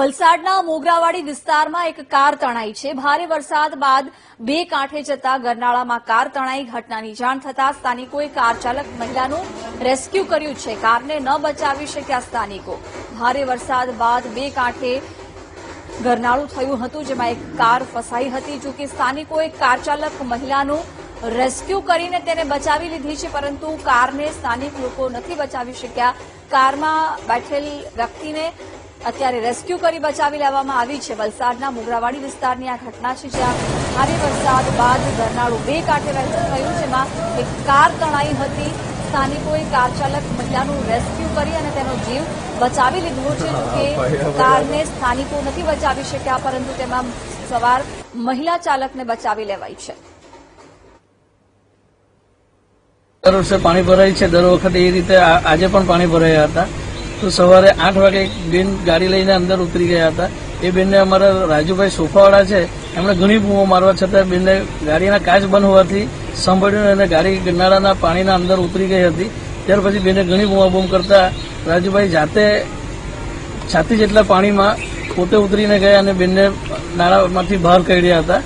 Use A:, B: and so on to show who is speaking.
A: વલસાડના મોગરાવાડી વિસ્તારમાં એક કાર તણાઈ છે. ભારે વરસાદ બાદ બે કાંઠે જતા ગરનાળામાં કાર તણાઈ. ઘટનાની જાણ થતા સ્થાનિકોએ કાર ચાલક મહિલાનું રેસ્ક્યુ કર્યું છે. કારને ન બચાવી શક્યા સ્થાનિકો. ભારે વરસાદ બાદ બે કાંઠે ગરનાળું થયું હતું, જેમાં એક કાર ફસાઈ હતી. જોકે સ્થાનિકોએ કાર ચાલક મહિલાનું રેસ્ક્યુ કરીને તેને બચાવી લીધી છે પરંતુ કારને સ્થાનિક લોકો નથી બચાવી શક્યા. કારમાં બેઠેલ વ્યક્તિને અત્યારે રેસ્ક્યુ કરી બચાવી લેવામાં આવી છે. વલસાડના મોગરાવાડી વિસ્તારની આ ઘટના છે જ્યાં ભારે વરસાદ બાદ ગરનાળું બે કાંઠે વહેતું થયું જેમાં એક કાર તણાઈ હતી. સ્થાનિકોએ કાર ચાલક મહિલાનું રેસ્ક્યુ કરી અને તેનો જીવ બચાવી લીધો છે જોકે કારને સ્થાનિકો નથી બચાવી શક્યા પરંતુ તેમાં સવાર મહિલા ચાલકને બચાવી લેવાઈ છે.
B: દર વર્ષે પાણી ભરાય છે. દર વખતે એ રીતે આજે પણ પાણી ભરાયા હતા. તો સવારે આઠ વાગે બેન ગાડી લઈને અંદર ઉતરી ગયા હતા. એ બેનને અમારા રાજુભાઈ સોફાવાળા છે. એમણે ઘણી બૂમો મારવા છતાં બેનને ગાડીના કાચ બંધ હોવાથી સાંભળ્યું અને ગાડી ગરનાળાના પાણીના અંદર ઉતરી ગઈ હતી. ત્યાર પછી બેને ઘણી બૂમાબૂમ કરતા રાજુભાઈ જાતે છાતી જેટલા પાણીમાં પોતે ઉતરીને ગયા અને બેનને નાળામાંથી બહાર કાઢ્યા હતા.